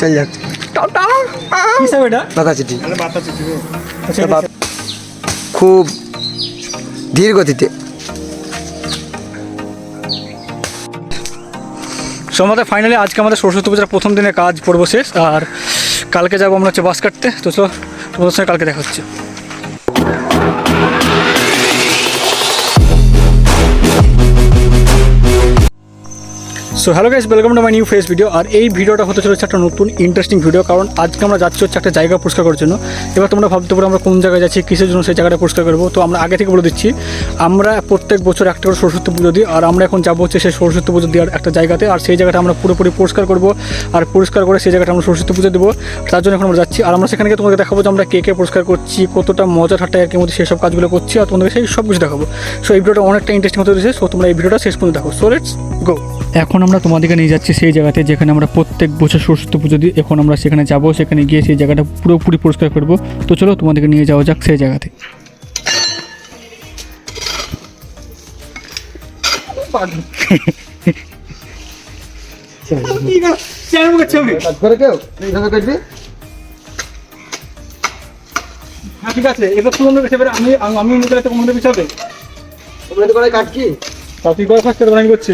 চল যাক। আচ্ছা, খুব ধীর গতিতে। সো আমাদের ফাইনালি আজকে আমাদের সরস্বতী পূজার প্রথম দিনে কাজ পড়ব শেষ। আর কালকে যাব আমরা হচ্ছে বাস কাটতে। তো চলো তোমাদের সঙ্গে কালকে দেখা হচ্ছে। So hello guys welcome to my new face video আর এই ভিডিওটা হতে চলেছে একটা নতুন ইন্টারেস্টিং ভিডিও কারণ আজকে আমরা যাচ্ছি হচ্ছে একটা জায়গা পরিষ্কার করার জন্য। এবার তোমরা ভাবতে পারো আমরা কোন জায়গায় যাচ্ছি, কিসের জন্য সেই জায়গাটা পরিষ্কার করব। তো আমরা আগে থেকে বলে দিচ্ছি, আমরা প্রত্যেক বছর একটা করে সরস্বতী পুজো দিই, আর আমরা এখন যাব হচ্ছে সেই সরস্বতী পুজো দেওয়ার একটা জায়গাতে। আর সেই জায়গাটা আমরা পুরোপুরি পরিষ্কার করব, আর পরিষ্কার করে সেই জায়গাটা আমরা সরস্বতী পুজো দেবো। তার জন্য এখন আমরা যাচ্ছি, আর আমরা সেখানে তোমাদের দেখাবো যে আমরা কে কে পরিষ্কার করছি, কতটা মজা ঠাট্টা এর মধ্যে সেই সব কাজগুলো করছি, আর তোমাদের সেই সব কিছু দেখাবো। সো এই ভিডিওটা অনেকটা ইন্টারেস্টিং হতে চলেছে সো তোমরা এই ভিডিওটা শেষ পর্যন্ত দেখো। সো লেটস গো এখন আমরা তোমাদেরকে নিয়ে যাচ্ছি সেই জায়গাতে যেখানে আমরা প্রত্যেক বছর সরস্বতী পুজো দিই এখন আমরা সেখানে যাব সেখানে গিয়ে সেই জায়গাটা পুরোপুরি পরিষ্কার করব তো চলো তোমাদেরকে নিয়ে যাওয়া যাক সেই জায়গাতে কাজ হ্যাঁ ঠিক আছে এবার তুমি পেছাবে আমি আমি তো তোমাদের পেছাবে তোমরা তো করে কাট কি তা তুই করে ফার্স্ট আমি করছি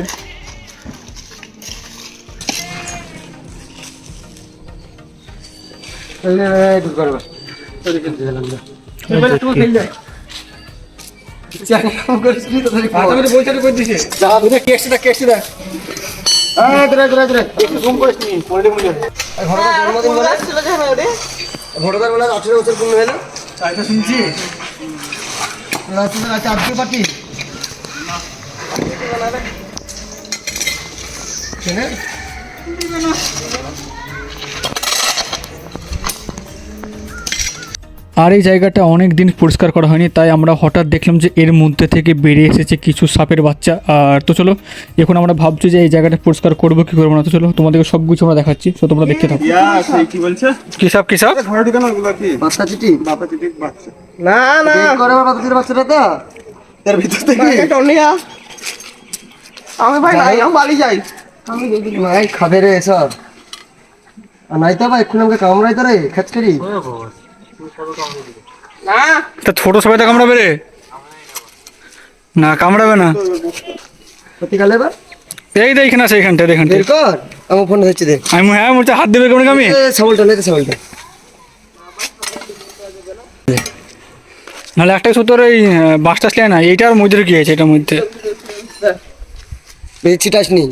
জন্মদিন বলে? ঘটনার বলে? আঠেরো বছর পূর্ণ হলো। চাইটা শুনছি। রাস্তা আছে আজকে আর এই জায়গাটা অনেক দিন পরিষ্কার করা হয়নি তাই আমরা হঠাৎ দেখলাম যে এর মধ্যে থেকে বেরিয়ে এসেছে কিছু সাপের বাচ্চা। আর তো চলো এখন আমরা ভাবছি যে এই জায়গাটা পরিষ্কার করব কি করব না। তো চলো তোমাদেরকে সব কিছু আমরা দেখাচ্ছি তো তোমরা দেখতে থাকো। কি বলছে? কি সাপ কি সাপ? ঘরে ঢুকানো ওগুলো কি? বাচ্চা চিঠি? বাবা দিদি বাচ্চা। না না। করে বাবা তোদের বাচ্চাটা তো। এর ভিতর থেকে। আমি ভাই নাই আমি বাড়ি যাই। আমি দেখি। নাই খাবে রে এসব। আর নাই তো ভাই এক্ষুনি আমাকে কামড়াই তো রে খেচকারি তা ছোট সবাই তো কামড়াবে রে? না কামড়াবে না। সত্যি কালে এবার? এই দেখ না সেইখানটা বের কর। আমার ফোন ধরছি দে আমি হ্যাঁ মোটা হাত দেবে কেমন আমি? ছাগলটা নেই ছাগলটা। নাহলে একটা শুধু তোর এই বাসটা আসলে না এইটার মধ্যে কি আছে এটার মধ্যে? বেশি ছিটাস নি।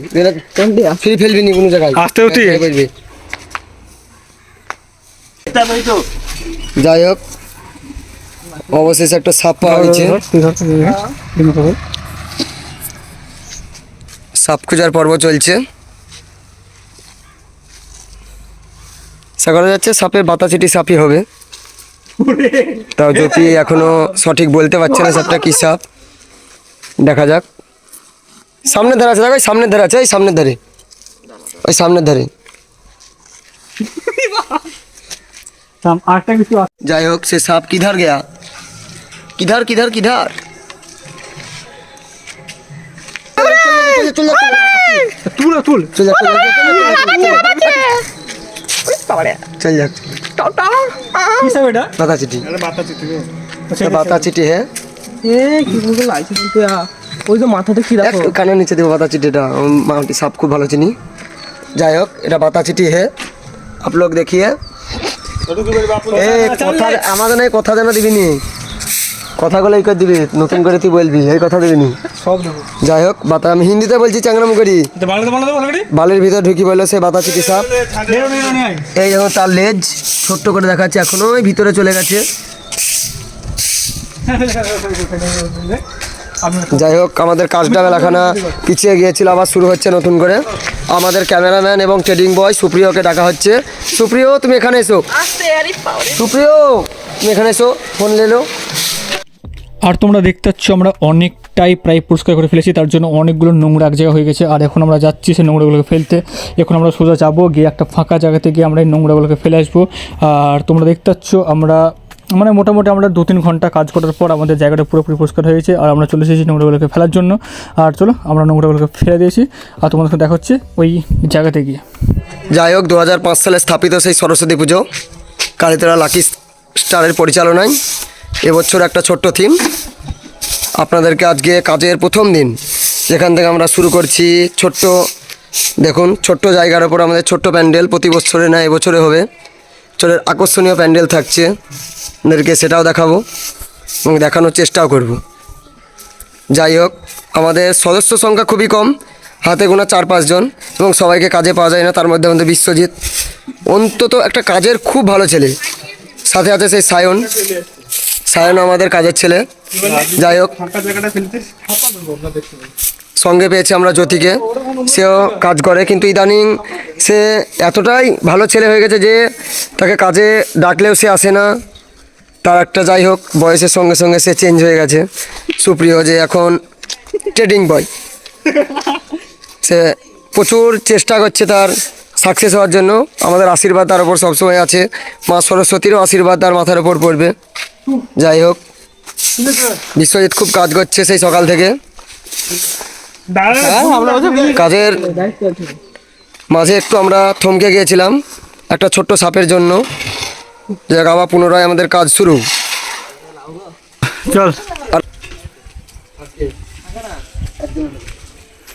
ফ্রি ফেলবি নি কোনো জায়গায়। আস্তে হতি? যাই হোক, অবশেষে একটা সাপ পাওয়া গেছে সাপ খোঁজার পর্ব চলছে। আশা করা যাচ্ছে, সাপের বাতাচিটি সাপই হবে। তাও যদি এখনও সঠিক বলতে পারছে না সাপটা কি সাপ, দেখা যাক। সামনে ধারে আছে, দেখো ওই সামনের ধারে আছে ওই সামনের ধারে। ওই সামনের ধারে। আরেকটা কিছু। যাই হোক সে সাপ কিধার গয়া কিধার কিধার কিধার তুল চল চল কি এটা বাতা চিঠি আরে চিঠি বাতা চিঠি হ্যাঁ ওই তো মাথাতে কি রাখো কানের নিচে দেবো বাতা চিঠিটা মাটি সাপ খুব ভালো চিনি যাই হোক এটা বাতা চিঠি হে লোক দেখিয়ে এ কথা আমাদের নাই কথা যেন কথাগুলো এই করে দিবি নতুন করে তুই বলবি এই কথা সব দেবো যাই হোক বাতা আমি হিন্দিতে বলছি চ্যাংরাম করি বালির ভিতর ঢুকি বলল সে বাতা সাপ এই তার লেজ ছোট্ট করে দেখাচ্ছে এখনও ভিতরে চলে গেছে যাই হোক আমাদের কাজটা বেলাখানা পিছিয়ে গিয়েছিল আবার শুরু হচ্ছে নতুন করে। আমাদের ক্যামেরাম্যান এবং ট্রেডিং বয় সুপ্রিয়কে ডাকা হচ্ছে। সুপ্রিয় তুমি এখানে এসো। সুপ্রিয় তুমি এখানে এসো ফোন লেলো আর তোমরা দেখতে পাচ্ছ আমরা অনেকটাই প্রায় পরিষ্কার করে ফেলেছি তার জন্য অনেকগুলো নোংরা এক জায়গায় হয়ে গেছে। আর এখন আমরা যাচ্ছি সেই নোংরাগুলোকে ফেলতে। এখন আমরা সোজা যাব গিয়ে একটা ফাঁকা জায়গাতে গিয়ে আমরা এই নোংরাগুলোকে ফেলে আসব। আর তোমরা দেখতে পাচ্ছ আমরা মানে মোটামুটি আমরা দু তিন ঘণ্টা কাজ করার পর আমাদের জায়গাটা পুরোপুরি পরিষ্কার হয়েছে আর আমরা চলে এসেছি নোংরাগুলোকে ফেলার জন্য। আর চলো, আমরা নোংরাগুলোকে ফেলে দিয়েছি, আর তোমাদেরকে দেখা হচ্ছে ওই জায়গাতে গিয়ে। যাই হোক দু হাজার পাঁচ সালে স্থাপিত সেই সরস্বতী পুজো। কালীতলা লাকি স্টারের পরিচালনায় এবছর একটা ছোট্ট থিম। আপনাদেরকে আজকে কাজের প্রথম দিন। যেখান থেকে আমরা শুরু করছি ছোট্ট, দেখুন, ছোট্ট জায়গার ওপর আমাদের ছোট্ট প্যান্ডেল প্রতি বছরে না, এবছরে হবে। চলের আকর্ষণীয় প্যান্ডেল থাকছে। আপনাদেরকে সেটাও দেখাবো এবং দেখানোর চেষ্টাও করব। যাই হোক, আমাদের সদস্য সংখ্যা খুবই কম, হাতে গোনা চার পাঁচজন এবং সবাইকে কাজে পাওয়া যায় না, তার মধ্যে আমাদের বিশ্বজিৎ। অন্তত একটা কাজের খুব ভালো ছেলে। সাথে আছে সেই সায়ন। সায়ন আমাদের কাজের ছেলে। যাই হোক। সঙ্গে পেয়েছি আমরা জ্যোতিকে। সেও কাজ করে, কিন্তু ইদানিং সে এতটাই ভালো ছেলে হয়ে গেছে যে তাকে কাজে ডাকলেও সে আসে না। তার একটা যাই হোক, বয়সের সঙ্গে সঙ্গে সে চেঞ্জ হয়ে গেছে। সুপ্রিয় যে এখন ট্রেডিং বয় সে প্রচুর চেষ্টা করছে তার সাকসেস হওয়ার জন্য। আমাদের আশীর্বাদ তার উপর সবসময় আছে। মা সরস্বতীরও আশীর্বাদ তার মাথার উপর পড়বে। যাই হোক, বিশ্বজিৎ খুব কাজ করছে সেই সকাল থেকে। কাজের মাঝে একটু আমরা থমকে গিয়েছিলাম একটা ছোট্ট সাপের জন্য। যে আবার পুনরায় আমাদের কাজ শুরু। চল।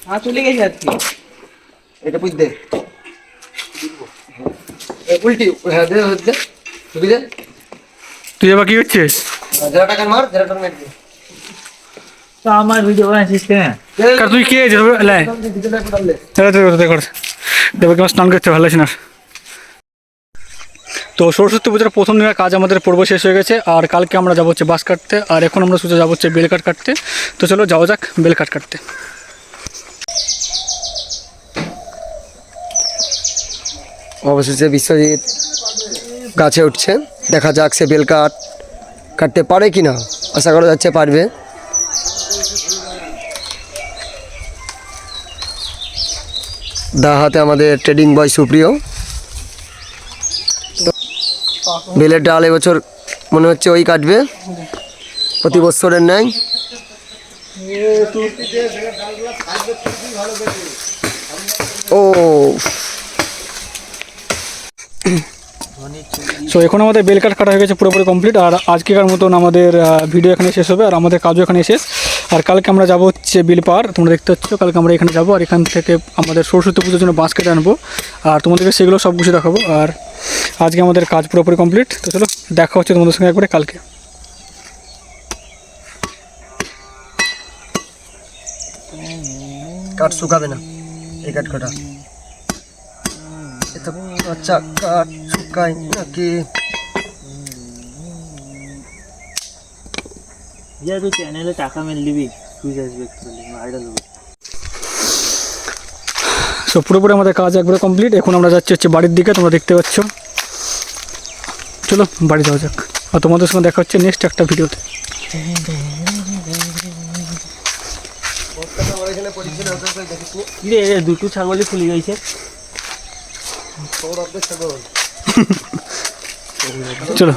হ্যাঁ চলে গেছে আজকে। এটা বুঝতে উল্টি হ্যাঁ দে দে তুই এবার কী করছিস? জেরা টাকা মার জেরা টাকা মেরে তো আমার ভিডিও বানাচ্ছিস কেন? কার তুই কে আছিস লাই দেবে কি আমার স্নান করতে ভালো লাগছে না। তো সরস্বতী পুজোর প্রথম দিনের কাজ আমাদের পর্ব শেষ হয়ে গেছে আর কালকে আমরা যাব হচ্ছে বাস কাটতে আর এখন আমরা সোজা যাব হচ্ছে বেল কাট কাটতে। তো চলো যাওয়া যাক বেল কাট কাটতে। অবশেষে বিশ্বজিৎ গাছে উঠছে। দেখা যাক সে বেল কাট কাটতে পারে কি না আশা করা যাচ্ছে পারবে। দা হাতে আমাদের ট্রেডিং বয় সুপ্রিয়। বেলের ডাল এবছর মনে হচ্ছে ওই কাটবে। প্রতি বছরের ন্যায়। ও। সো এখন আমাদের বেল কাট কাটা হয়ে গেছে পুরোপুরি কমপ্লিট আর আজকেকার মতন আমাদের ভিডিও এখানে শেষ হবে, আর আমাদের কাজও এখানে শেষ। আর কালকে আমরা যাব হচ্ছে বিল পার। তোমরা দেখতে পাচ্ছ, কালকে আমরা এখানে যাব আর এখান থেকে আমাদের সরস্বতী পুজোর জন্য বাঁশ কেটে আনব। আর তোমাদেরকে সেগুলো সব কিছু দেখাবো। আর আজকে আমাদের কাজ পুরোপুরি কমপ্লিট তো চলো, দেখা হচ্ছে তোমাদের সঙ্গে একবারে কালকে। কাঠ শুকাবে না, এই কাঠ কটা। আচ্ছা কাঠ শুকায় নাকি? যা তুই চ্যানেলে টাকা মেল দিবি তুই আসবে ভাইরাল হবে। সো পুরোপুরি আমাদের কাজ একবারে কমপ্লিট এখন আমরা যাচ্ছি হচ্ছে বাড়ির দিকে তোমরা দেখতে পাচ্ছ। চলো বাড়ি যাওয়া যাক। আর তোমাদের সঙ্গে দেখা হচ্ছে নেক্সট একটা ভিডিওতে। রে দুটো ছাগলই খুলে গেছে। চলো।